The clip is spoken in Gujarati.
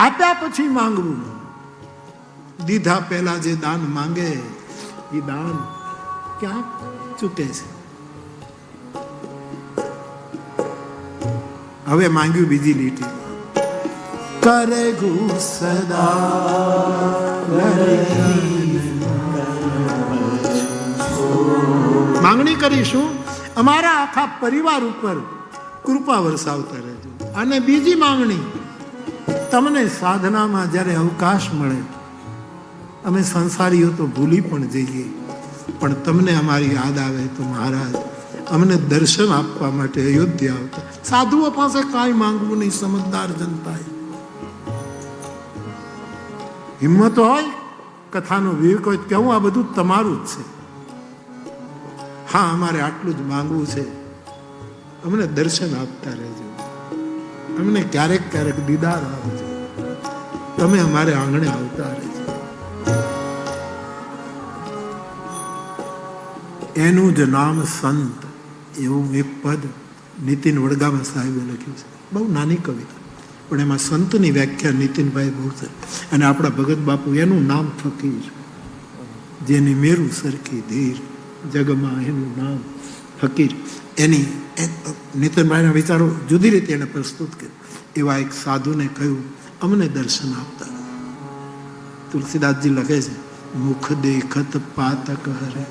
આપ્યા પછી માંગવું. દીધા પહેલા જે દાન માંગે, એ દાન ક્યાં ચૂકે છે? હવે માંગ્યું બીજી લીટી. કરે માંગણી કરીશું, અમારા આખા પરિવાર ઉપર કૃપા વરસાવતા રહેજો. અને બીજી માંગણી તમને સાધનામાં જ્યારે અવકાશ મળે, અમે સંસારીઓ તો ભૂલી પણ જઈએ. પણ તમને અમારી યાદ આવે તો મહારાજ, અમને દર્શન આપવા માટે અયોધ્યા આવતા. સાધુઓ પાસે કાંઈ માંગવું નહીં, સમજદાર જનતાએ. હિંમત હોય, કથાનો વિવેક હોય કેવું આ બધું તમારું જ છે. હા, અમારે આટલું જ માંગવું છે. અમને દર્શન આપતા રહેજો. અમને ક્યારેક ક્યારેક દીદાર આવજો તમે અમારે આંગણે આવતા રહેજો એનું જ નામ સંત એવું એક પદ નીતિન વડગામા સાહેબે લખ્યું છે. બહુ નાની કવિતા. પણ એમાં સંતની વ્યાખ્યા નીતિનભાઈ બહુ છે. અને આપણા ભગત બાપુ એનું નામ ફકીર, જેની મેરું સરખી ધીર, જગમાં એનું નામ ફકીર. એની નીતિનભાઈના વિચારો જુદી રીતે એને પ્રસ્તુત કર્યું. એવા એક સાધુને કહ્યું, અમને દર્શન આપતા. તુલસીદાસજી લખે છે, મુખ દેખત પાતક હરે.